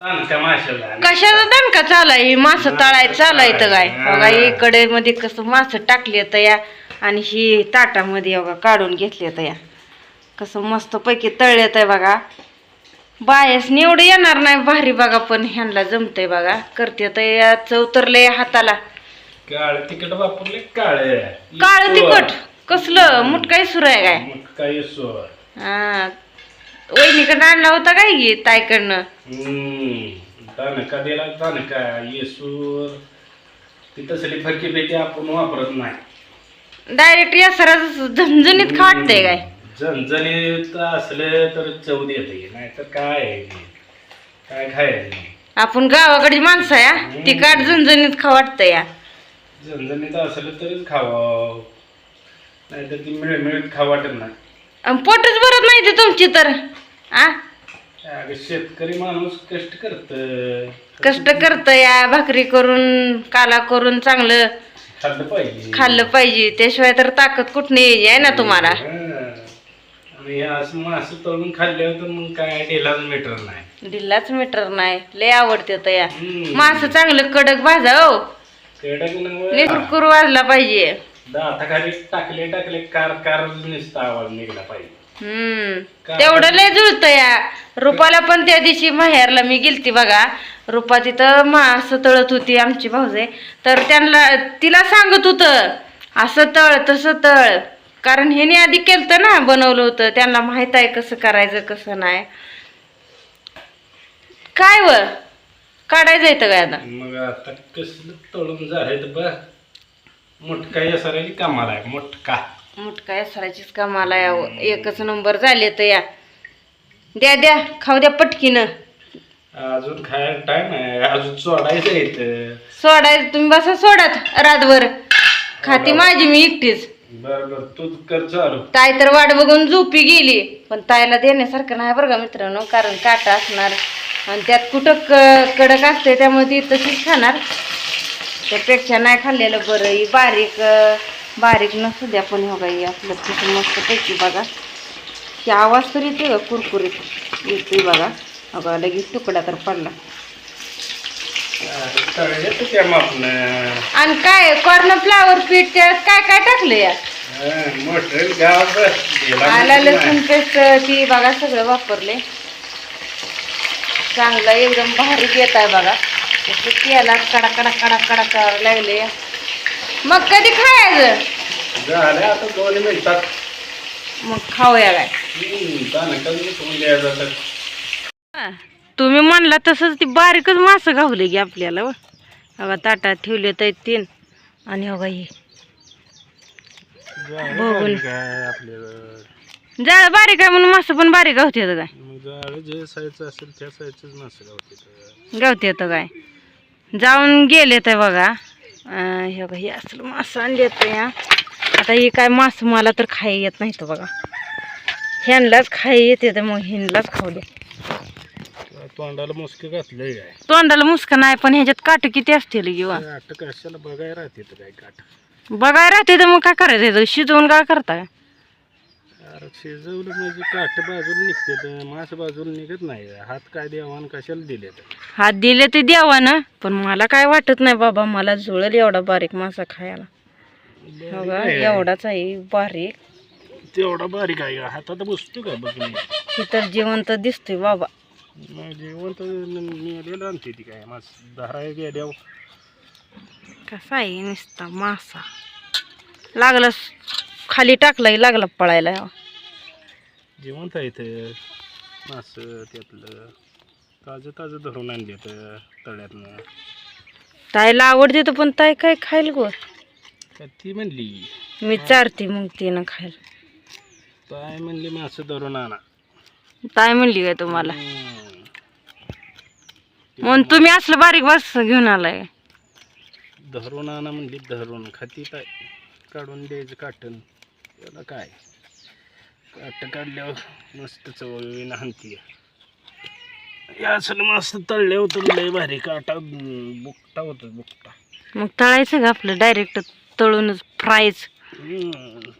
का माशाला कशाचा दणका चालाय? मास तळाय चालाय तर काय? बघा इकडे मध्ये कसं मास टाकली तर या. आणि ही ताटामध्ये बघा काढून घेतली तर या. कसं मस्त पैकी तळलेत आहे बघा. बायस एवढं येणार नाही भारी बघा पण ह्यांना जमतंय बघा. करते तर या चौतरले हाताला. काळ तिकट वापरले काळे काळ तिखट? कसलं? मुटकाई सुरू आहे काय? मग काय सोर हा वहिनीकडनं आणला होता काय घे ताईकडनं? दानका दिला? दानका येसूर ती तसली फरकी पैकी आपण वापरत नाही. डायरेक्ट या सरा झणझणीत खाटतंय काय? झणझणीत असलं तर चव येते नाही तर काय आहे ते? काय खायचं आपण गावाकडची माणसं हा. ती काट झणझणीत खा वाटतं या झणझणीत असलं तरच खावं. नाहीतर ती मिळ मिळत खा वाटत नाही. पोटच भरत नाही ते तुमची तर. आ? अगं शेतकरी माणूस कष्ट करत कष्ट करत या भाकरी करून काला करून चांगलं खाल्लं पाहिजे. खाल्लं पाहिजे. त्याशिवाय तर ताकद कुठनं यायची आहे ना तुम्हाला. आणि असं मासं तळून खाल्ल्यावर तर मग काय डेलाच मीटर नाही. दिल्लाच मीटर नाही. लय आवडते तर या. हम्म. मासं चांगलं कडक भाजा हो. कडक नव्हे. कुरकुर वाजला पाहिजे. दाताखाली टाकले टाकले कार कार नुसता आवाज निघला पाहिजे. हम्म. तेवढं लय जुळतं या. रुपाला पण त्या दिवशी माहेरला मी गेलती बघा. रुपा तिथं मास तळत होती आमची भाऊजे. तर त्यांना तिला सांगत होतं असं तळ तसं तळ. कारण ह्याने आधी केलं ना बनवलं होतं. त्यांना माहीत आहे कसं करायचं कसं नाही. काय व? काढायचं येतं काय आता? मग आता कसलं तळून झालं बघ. मोठका या सरायची कामाला आहे मोठका. मुटका सराचीच कामाला यावं एकच नंबर झाले तर या. द्या द्या. खाऊ द्या पटकीनं. अजून खायला टाइम आहे. अजून सोडायचं येतं सोडायचं. तुम्ही बसा सोडात रातभर. खाती माझी मी एकटीच. बर बर तूच कर चालू. ताई तर वाट बघून झोपी गेली. पण ताईला देण्यासारखं नाही बरं का मित्रांनो. कारण काटा असणार. आणि त्यात कुठं क कडक असते त्यामुळे ती तशीच खाणार. त्यापेक्षा नाही खाल्लेलं बरं. ही बारीक बारीक नसू द्या पण हो बाई आपलं तिथं मस्त पैकी बघा. की आवाज तर येतो का कुरकुरीत येतोय बघा. बघा लगेच तुकडा तर पडला. आणि काय कॉर्न फ्लावर पीठ त्यात काय काय टाकलं या आला लसूण पेस्ट ती बघा सगळं वापरले. चांगलं एकदम भारी येत आहे बघा. कडा कडा कडा कडा लागले. मग कधी खायचं? झालं आता दोन मिनिटात. मग खाऊया काय. तुम्ही म्हणला तसंच ती बारीकच मासं गावले की आपल्याला व. बघा ताटात ठेवले तर तीन. आणि हो. ही बघून. आपल्याला? जाळ बारीक आहे म्हणून मासं पण बारीक गावते काय? मग जे साईजचं असेल त्या मासे गावते गावते काय? जाऊन गेले तर बघा. हे बघा हे असलं मासं आणले तर या आता हे काय मास मला तर खाई येत नाही तर बघा. ह्यांनाच खाई येते तर मग खाऊ दे. तोंडाला मुसके घातलंय काय? तोंडाला मुसका नाही पण ह्याच्यात काट किती असतील किंवा काट कशाला बघायला राहते तर काय काट? बघाय राहते तर मग काय करायचं? याचं? शिजवून काय करताय अरे शिजवलं म्हणजे काट बाजूला निघते तर मास बाजूला निघत नाही. हात काय देवान कशाला दिले तर हात दिले ते द्यावा ना पण मला काय वाटत नाही बाबा मला जुळेल एवढा बारीक मासा खायला. हो का एवढाच आहे बारीक. तेवढा बारीक आहे का? हातात बसतो का बघ मी. ही तर जिवंत दिसतोय बाबा. मग जेवण तर आणते ती काय मास धारा गेल्यावर. कसा आहे नुसता मासा? लागला खाली टाकलाय लागला पळायला. जिवंत आहे इथं मास त्यातलं ताजं ताजं धरून आणले तर तळ्यातनं. ताईला आवडते तर पण ताई काय खाईल गो? तर ती म्हणली. मी चारते मग तिनं खायला काय म्हणली मास धरून आणा. ताई म्हणली काय तुम्हाला. हम्म. म्हणून तुम्ही असलं बारीक बस घेऊन आलाय. धरून आणा म्हणली धरून खाती काय काढून द्यायचं काटन त्याला काय? काट काढल्यावर मस्त चवळीनं हानती या असलं मस्त तळले होतं लय भारी काटा बुकटा होतो बुकटा. मग तळायचं का आपलं? डायरेक्ट तळूनच फ्रायच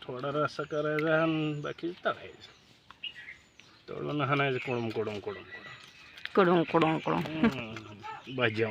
थोडा रस्सा करायचा आणि बाकी तळायचं. तळून हाणायचं कोडम कोडम कोडम कोडमकडून कडून कडून. भाजी